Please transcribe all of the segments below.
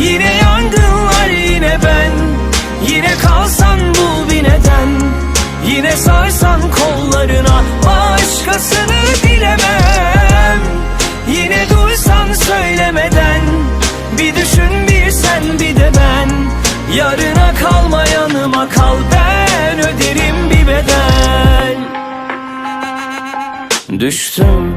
Yine yangınlar yine ben. Yine kalsan bul bir neden? Yine sarsan kollarına Başkasını dilemem Yine duysan söylemeden Bir düşün bir sen bir de ben. Yarına kalma yanıma kal Ben öderim bir bedel. Düştüm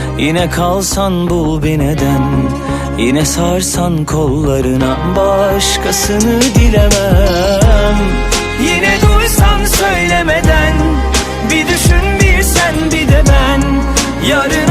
Yine kalsan bul bir neden? Yine sarsan kollarına Başkasını dilemem. Yine duysan söylemeden Bir düşün bir sen bir de ben. Yarına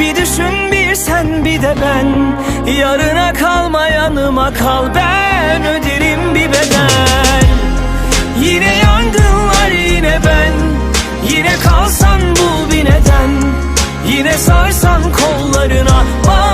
Bir düşün bir sen bir de ben. Yarına kalma yanıma kal. Ben öderim bir bedel. Yine yangınlar yine ben. Yine kalsan bul bir neden. Yine sarsan kollarına Başkasını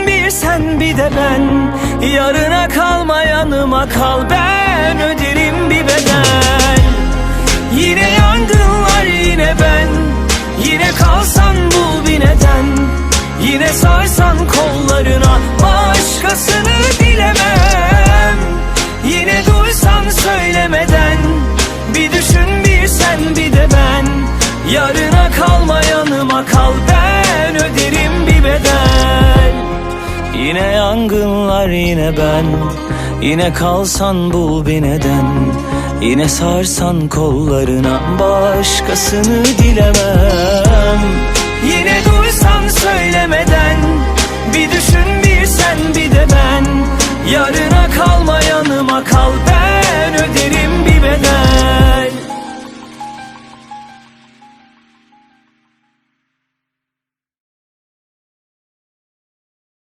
sen bir de ben Yarına kalma yanıma kal. Ben öderim bir bedel. Yine yangınlar yine ben. Yine kalsan bul bir neden. Yine sarsan kollarına Başkasını dilemem Yine duysan söylemeden Bir düşün bir sen bir de ben. Yarına kalma yanıma kal. Ben öderim bir bedel Yine yangınlar yine ben. Yine kalsan bul bir neden. Yine sarsan kollarına başkasını dilemem. Yine duysam söylemeden Bir düşün bir sen bir de ben. Yarına kalma yanıma kal ben öderim bir bedel.